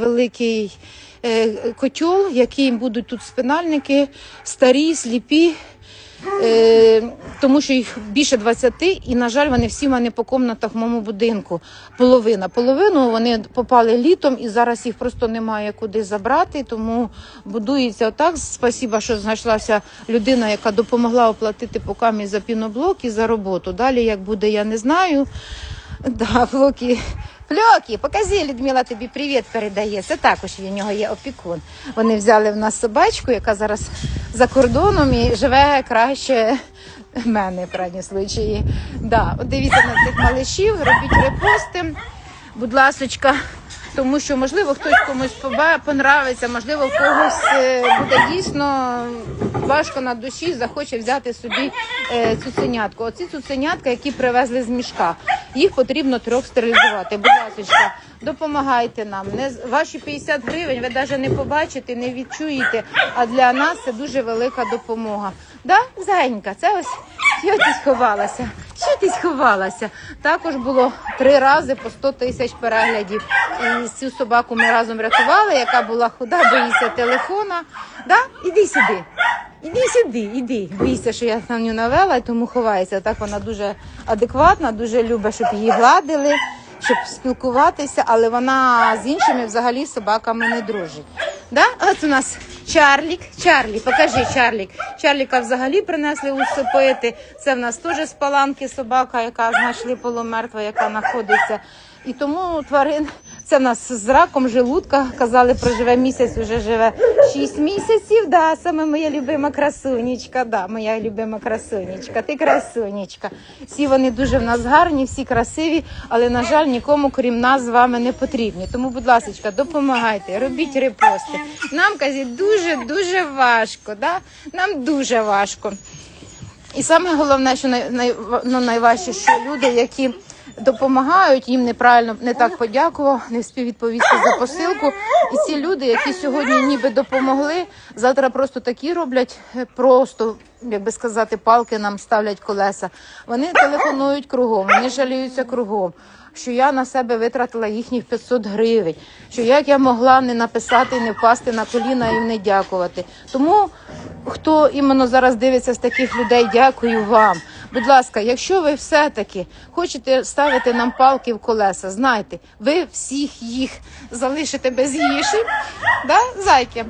великий е, котел, яким будуть тут спинальники, старі, сліпі. Е, тому що їх більше 20, і, на жаль, вони всі в мене по комнатах в моєму будинку. Половина. Половину вони попали літом, і зараз їх просто немає куди забрати. Тому будується отак. Спасіба, що знайшлася людина, яка допомогла оплатити покамі за піноблок і за роботу. Далі як буде, я не знаю. Да, Флокі. Фльокі, покажи, Людмила тобі привіт передає. Це також в нього є опікун. Вони взяли в нас собачку, яка зараз за кордоном і живе краще мене, в крайній случаї. Да, от дивіться на цих малишів, робіть репости, будь ласочка. Тому що, можливо, хтось комусь понравиться, можливо, в когось е, буде дійсно важко на душі, захоче взяти собі е, цуценятку. Оці цуценятка, які привезли з мішка, їх потрібно трьох стерилізувати. Будь ласка, допомагайте нам. Не ваші 50 гривень ви навіть не побачите, не відчуєте. А для нас це дуже велика допомога. Да, зайенька, це ось що ти сховалася? Що ти сховалася? Також було три рази по 100 тисяч переглядів. І цю собаку ми разом рятували, яка була худа, боїться телефона. Да? Іди сюди. Іди сюди, іди. Боїться, що я на нього навела, тому ховається. Так вона дуже адекватна, дуже любить, щоб її гладили, щоб спілкуватися, але вона з іншими взагалі собаками не дружить. Да? От у нас Чарлік. Чарлі, покажи Чарлік. Чарліка взагалі принесли усипити. Це в нас теж з паланки собака, яка знайшли полумертва, яка знаходиться. І тому тварин. Це в нас з раком желудка. Казали, проживе місяць, вже живе 6 місяців. Да, саме моя любима красунечка. Да, моя любима красунечка. Ти красунечка. Всі вони дуже в нас гарні, всі красиві, але на жаль, нікому крім нас з вами не потрібні. Тому, будь ласка, допомагайте, робіть репости. Нам кажуть, дуже дуже важко. Да? Нам дуже важко. І саме головне, що най, най, ну, найважче, що люди, які допомагають, їм неправильно не так подякував, не встиг відповісти за посилку. І ці люди, які сьогодні ніби допомогли, завтра просто такі роблять, е, просто, як би сказати, палки нам ставлять колеса. Вони телефонують кругом, вони жаліються кругом. Що я на себе витратила їхніх 500 гривень, що як я могла не написати, не впасти на коліна і не дякувати. Тому хто іменно зараз дивиться з таких людей, дякую вам. Будь ласка, якщо ви все-таки хочете ставити нам палки в колеса, знайте, ви всіх їх залишите без їжі. Да, зайки?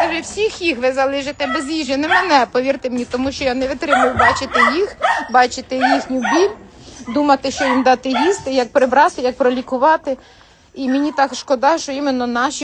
Каже, всіх їх ви залишите без їжі. Не мене, повірте мені, тому що я не витримую бачити їх, бачити їхню біль, думати, що їм дати їсти, як прибрати, як пролікувати. І мені так шкода, що іменно наші.